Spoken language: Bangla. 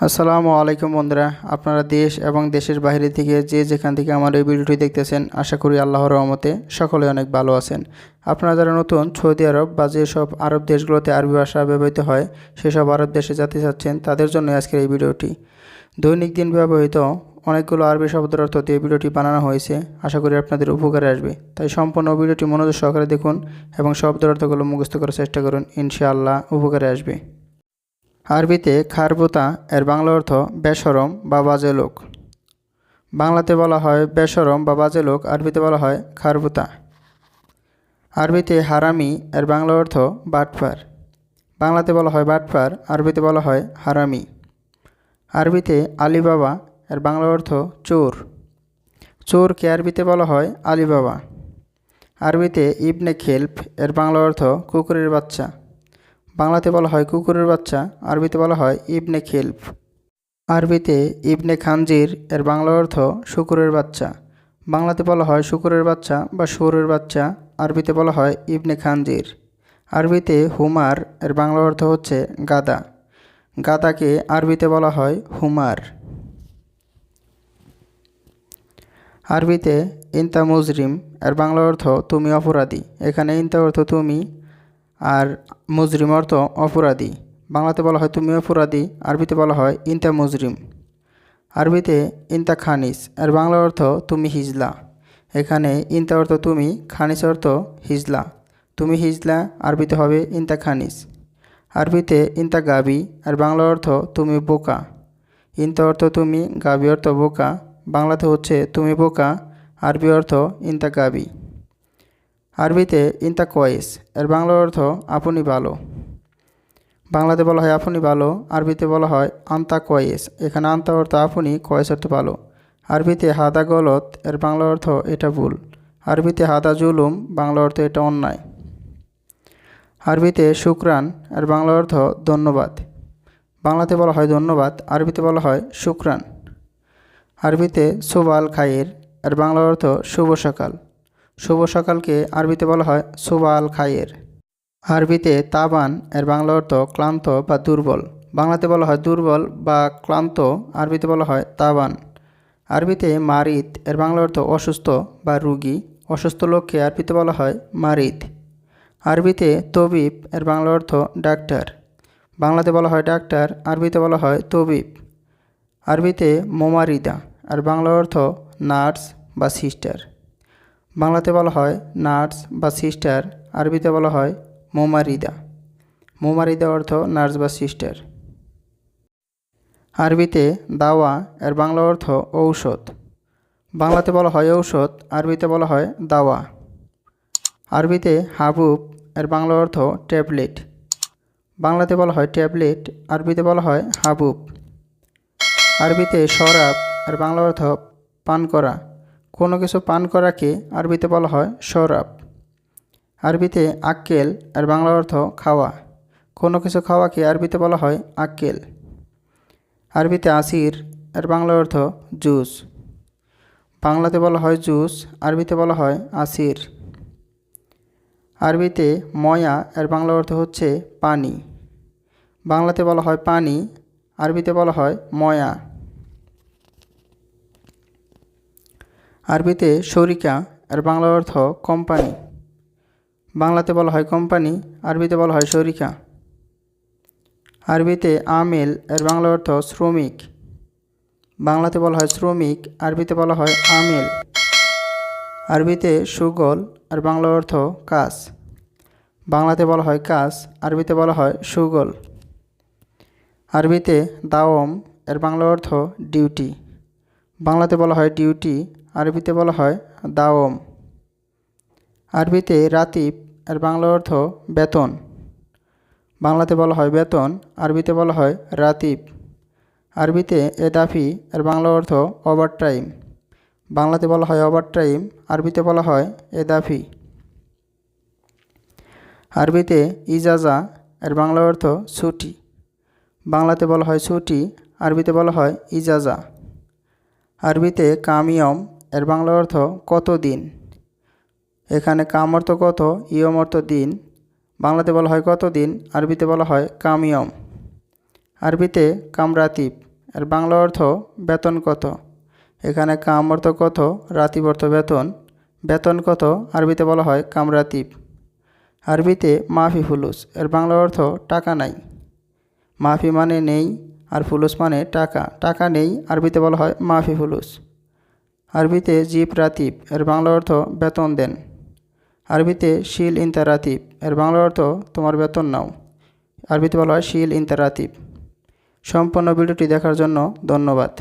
আসসালামু আলাইকুম বন্ধুরা। আপনারা দেশ এবং দেশের বাইরে থেকে যে যেখান থেকে আমার এই ভিডিওটি দেখতেছেন, আশা করি আল্লাহর রহমতে সকলে অনেক ভালো আছেন। আপনারা যারা নতুন, সৌদি আরব বা যেসব আরব দেশগুলোতে আরবি ভাষা ব্যবহৃত হয় সেসব আরব দেশে যেতে চাচ্ছেন, তাদের জন্য আজকের এই ভিডিওটি। দৈনিক দিন ব্যবহৃত অনেকগুলো আরবি শব্দের অর্থ দিয়ে ভিডিওটি বানানো হয়েছে, আশা করি আপনাদের উপকারে আসবে। তাই সম্পূর্ণ ভিডিওটি মনোযোগ সহকারে দেখুন এবং শব্দের অর্থগুলো মুখস্থ করার চেষ্টা করুন, ইনশাআল্লাহ উপকারে আসবে। আরবিতে খারবুতা, এর বাংলা অর্থ বেসরম বা বাজে লোক। বাংলাতে বলা হয় বেসরম বা বাজে লোক, আরবিতে বলা হয় খারবুতা। আরবিতে হারামি, এর বাংলা অর্থ বাটপার বাংলাতে বলা হয় বাটপার আরবিতে বলা হয় হারামি। আরবিতে আলিবাবা, এর বাংলা অর্থ চোর। চোরকে আরবিতে বলা হয় আলিবাবা। আরবিতে ইবনে খেলফ, এর বাংলা অর্থ কুকুরের বাচ্চা। বাংলাতে বলা হয় কুকুরের বাচ্চা, আরবিতে বলা হয় ইবনে খেলফ। আরবিতে ইবনে খানজির এর বাংলা অর্থ শুকুরের বাচ্চা। বাংলাতে বলা হয় শুকুরের বাচ্চা বা শুয়োরের বাচ্চা, আরবিতে বলা হয় ইবনে খানজির। আরবিতে হুমার এর বাংলা অর্থ হচ্ছে গাদা। গাদাকে আরবিতে বলা হয় হুমার। আরবিতে ইনতা মুজরিম এর বাংলা অর্থ তুমি অপরাধী। এখানে ইনতা অর্থ তুমি আর মুজরিম অর্থ অপরাধী। বাংলাতে বলা হয় তুমি অপরাধী, আরবিতে বলা হয় ইনতা মুজরিম। আরবিতে ইনতা খানিস এর বাংলা অর্থ তুমি হিজলা। এখানে ইনতা অর্থ তুমি, খানিস অর্থ হিজলা। তুমি হিজলা, আরবিতে হবে ইনতা খানিস। আরবিতে ইনতা গাবি, আর বাংলা অর্থ তুমি বোকা। ইনতা অর্থ তুমি, গাবি অর্থ বোকা। বাংলাতে হচ্ছে তুমি বোকা, আরবি অর্থ ইনতা গাবি। আরবিতে ইনতা কয়েস, এর বাংলার অর্থ আপনি ভালো বাংলাতে বলা হয় আপনি ভালো আরবিতে বলা হয় আন্তা কয়েস এখানে আন্তা অর্থ আপনি কয়েস অর্থ ভালো আরবিতে হাদা গলত এর বাংলা অর্থ এটা ভুল আরবিতে হাদা জুলুম বাংলা অর্থ এটা অন্যায় আরবিতে শুক্রান এর বাংলা অর্থ ধন্যবাদ বাংলাতে বলা হয় ধন্যবাদ আরবিতে বলা হয় শুক্রান আরবিতে সুবাল খায়ের এর বাংলা অর্থ শুভ সকাল শুভ সকালকে আরবিতে বলা হয় সুবাল খায়ের আরবিতে তাবান, এর বাংলা অর্থ ক্লান্ত বা দুর্বল। বাংলাতে বলা হয় দুর্বল বা ক্লান্ত, আরবিতে বলা হয় তাবান। আরবিতে মারিদ এর বাংলা অর্থ অসুস্থ বা রুগী। অসুস্থ লোককে আরবিতে বলা হয় মারিদ আরবিতে তবিব, এর বাংলা অর্থ ডাক্তার। বাংলাতে বলা হয় ডাক্তার, আরবিতে বলা হয় তবিব। আরবিতে মোমারিদা আর বাংলা অর্থ নার্স বা সিস্টার। বাংলাতে বলা হয় নার্স বা সিস্টার, আরবিতে বলা হয় মোমারিদা। মোমারিদা অর্থ নার্স বা সিস্টার। আরবিতে দাওয়া, এর বাংলা অর্থ ঔষধ। বাংলাতে বলা হয় ঔষধ, আরবিতে বলা হয় দাওয়া। আরবিতে হাবুব, এর বাংলা অর্থ ট্যাবলেট। বাংলাতে বলা হয় ট্যাবলেট, আরবিতে বলা হয় হাবুব। আরবিতে শরাব, এর বাংলা অর্থ পান করা। কোনো কিছু পান করাকে আরবিতে বলা হয় শরাব আরবিতে আক্কেল আর বাংলা অর্থ খাওয়া। কোনো কিছু খাওয়াকে আরবিতে বলা হয় আক্কেল। আরবিতে আসির আর বাংলা অর্থ জুস। বাংলাতে বলা হয় জুস, আরবিতে বলা হয় আসির। আরবিতে ময়া, এর বাংলা অর্থ হচ্ছে পানি। বাংলাতে বলা হয় পানি, আরবিতে বলা হয় ময়া। আরবিতে শরিকা এর বাংলা অর্থ কোম্পানি। বাংলাতে বলা হয় কোম্পানি, আরবিতে বলা হয় শরিকা আরবিতে আমেল, এর বাংলা অর্থ শ্রমিক। বাংলাতে বলা হয় শ্রমিক, আরবিতে বলা হয় আমেল। আরবিতে সুগল আর বাংলা অর্থ কাজ। বাংলাতে বলা হয় কাজ, আরবিতে বলা হয় সুগল। আরবিতে দাওম, এর বাংলা অর্থ ডিউটি। বাংলাতে বলা হয় ডিউটি আরবিতে বলা হয় দাওম। আরবিতে রাতিব, এর বাংলা অর্থ বেতন। বাংলাতে বলা হয় বেতন, আরবিতে বলা হয় রাতিব। আরবিতে এদাফি, এর বাংলা অর্থ ওভার টাইম বাংলাতে বলা হয় ওভার টাইম আরবিতে বলা হয় এদাফি। আরবিতে ইজাজা, এর বাংলা অর্থ ছুটি। বাংলাতে বলা হয় ছুটি, আরবিতে বলা হয় ইজাজা। আরবিতে কামিয়ম এর বাংলা অর্থ কত দিন? এখানে কাম অর্থ কত, ইয়ম অর্থ দিন। বাংলাতে বলা হয় কত দিন, আরবিতে বলা হয় কামিয়ম আরবিতে কামরাতিব এর বাংলা অর্থ বেতন কত। এখানে কাম অর্থ কত, রাতিব অর্থ বেতন। বেতন কত, আরবিতে বলা হয় কামরাতিব আরবিতে মাফি ফুলুস, এর বাংলা অর্থ টাকা নাই। মাফি মানে নেই, আর ফুলুস মানে টাকা। টাকা নেই, আরবিতে বলা হয় মাফি ফুলুস। আরবিতে জিপ রাতিব, এর বাংলা অর্থ বেতন দেন। আরবিতে শিল ইনতা রাতিব এর বাংলা অর্থ তোমার বেতন নাও। আরবিতে বলা হয় শিল ইনতা রাতিব সম্পূর্ণ ভিডিওটি দেখার জন্য ধন্যবাদ।